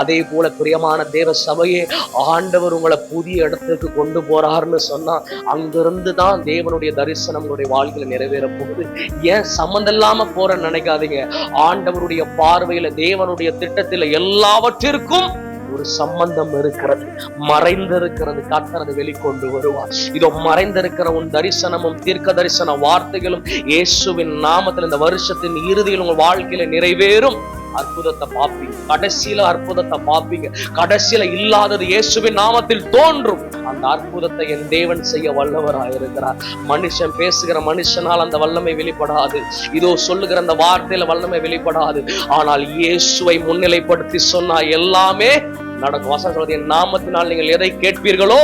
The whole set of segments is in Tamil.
அதே போல பிரியமான தேவ சபையே ஆண்டவர் உங்களை புதிய இடத்துக்கு கொண்டு போறாருன்னு சொன்னா அங்கிருந்து தான் தேவனுடைய தரிசனம் உங்களுடைய வாழ்க்கையில நிறைவேற போகுது. ஏன் சம்மந்தம் இல்லாம போற நினைக்காதீங்க. ஆண்டவருடைய பார்வையில தேவனுடைய திட்டத்தில் எல்லாவற்றிற்கும் ஒரு சம்பந்தம் இருக்கிறது. மறைந்திருக்கிறது கத்தரது வெளிக்கொண்டு வருவார். இதோ மறைந்திருக்கிற உன் தரிசனமும் தீர்க்க தரிசன வார்த்தைகளும் இயேசுவின் நாமத்தில் இந்த வருஷத்தின் இறுதியில் உங்கள் வாழ்க்கையில நிறைவேறும். அற்புதத்தை பார்ப்பீங்க. கடைசியில அற்புதத்தை பார்ப்பீங்க. கடைசியில இல்லாதது இயேசுவின் நாமத்தில் தோன்றும். அந்த அற்புதத்தை என் தேவன் செய்ய வல்லவராயிருக்கிறார் மனுஷன் பேசுகிற மனுஷனால் அந்த வல்லமை வெளிப்படாது. இதோ சொல்லுகிற அந்த வார்த்தையில வல்லமை வெளிப்படாது. ஆனால் இயேசுவை முன்னிலைப்படுத்தி சொன்னா எல்லாமே நடக்கும். வசனம் சொல்றது என் நாமத்தினால் நீங்கள் எதை கேட்பீர்களோ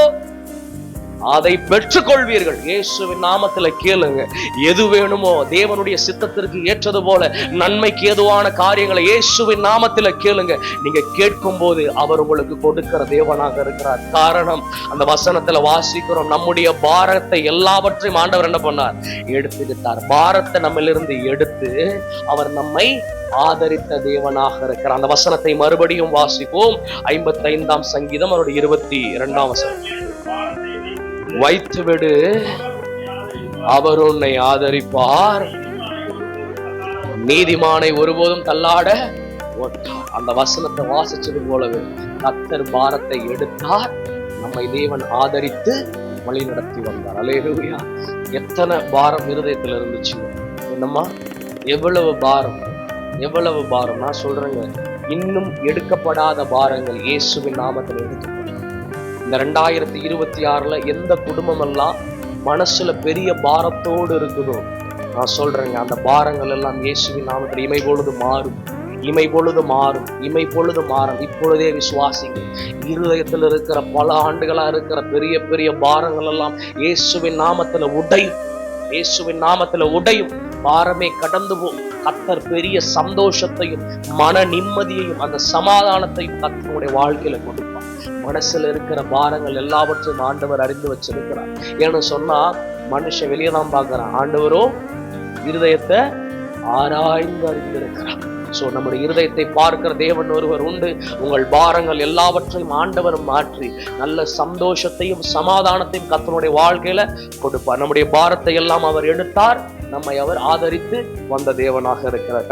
அதை பெற்றுக்கொள்வீர்கள். இயேசுவின் நாமத்துல கேளுங்க. எது வேணுமோ தேவனுடைய சித்தத்திற்கு ஏற்றது போல நன்மைக்கு ஏதுவான காரியங்களை இயேசுவின் நாமத்துல கேளுங்க. நீங்க கேட்கும் போது அவர் உங்களுக்கு கொடுக்கிற தேவனாக இருக்கிறார். காரணம் அந்த வசனத்துல வாசிக்கிறோம் நம்முடைய பாரத்தை எல்லாவற்றையும் ஆண்டவர் என்ன பண்ணார்? எடுத்துக்கிட்டார் பாரத்தை நம்மிலிருந்து எடுத்து அவர் நம்மை ஆதரித்த தேவனாக இருக்கிறார். அந்த வசனத்தை மறுபடியும் வாசிப்போம். ஐம்பத்தி ஐந்தாம் சங்கீதம் அவருடைய இருபத்தி இரண்டாம் வசனம். வைத்துவிடு. அவர் உன்னை ஆதரிப்பார். நீதிமானை ஒருபோதும் தள்ளாட ஒட்டார். அந்த வசனத்தை வாசிச்சது போலவே கத்தர் பாரத்தை எடுத்தார். நம்மை தேவன் ஆதரித்து வழி நடத்தி வந்தார். அலேலுயா எத்தனை பாரம் இருதயத்துல இருந்துச்சு. என்னம்மா? எவ்வளவு பாரம்? எவ்வளவு பாரம்? நான் சொல்றேங்க. இன்னும் எடுக்கப்படாத பாரங்கள் இயேசுவின் நாமத்தில் எடுக்கப்படும். இந்த ரெண்டாயிரத்தி இருபத்தி ஆறுல எந்த குடும்பம் எல்லாம் மனசுல பெரிய பாரத்தோடு இருக்குதோ நான் சொல்றேங்க அந்த பாரங்கள் எல்லாம் இயேசுவின் நாமத்தில் இமை பொழுது மாறும். இமை பொழுது மாறும். இமை பொழுது மாறும். இப்பொழுதே விசுவாசிங்க. இருதயத்தில் இருக்கிற பல ஆண்டுகளா இருக்கிற பெரிய பெரிய பாரங்கள் எல்லாம் இயேசுவின் நாமத்துல உடையும். இயேசுவின் நாமத்துல உடையும். பாரமே கடந்து போகும் கத்தர் பெரிய சந்தோஷத்தையும் மன நிம்மதியையும் அந்த சமாதானத்தையும் கத்தனுடைய வாழ்க்கையில கொடுப்பார். மனசுல இருக்கிற பாரங்கள் எல்லாவற்றையும் ஆண்டவர் அறிந்து வச்சிருக்கிறார். ஏன்னு சொன்னா மனுஷன் வெளியே தான் பார்க்கறான். ஆண்டவரோ இருதயத்தை ஆராய்ந்து அறிந்திருக்கிறார். சோ நம்முடைய இருதயத்தை பார்க்கிற தேவன் ஒருவர் உண்டு. உங்கள் பாரங்கள் எல்லாவற்றையும் ஆண்டவர் மாற்றி நல்ல சந்தோஷத்தையும் சமாதானத்தையும் கத்தனுடைய வாழ்க்கையில கொடுப்பார். நம்முடைய பாரத்தை எல்லாம் அவர் எடுத்தார். நம்மை அவர் ஆதரித்து வந்த தேவனாக இருக்கிறார்.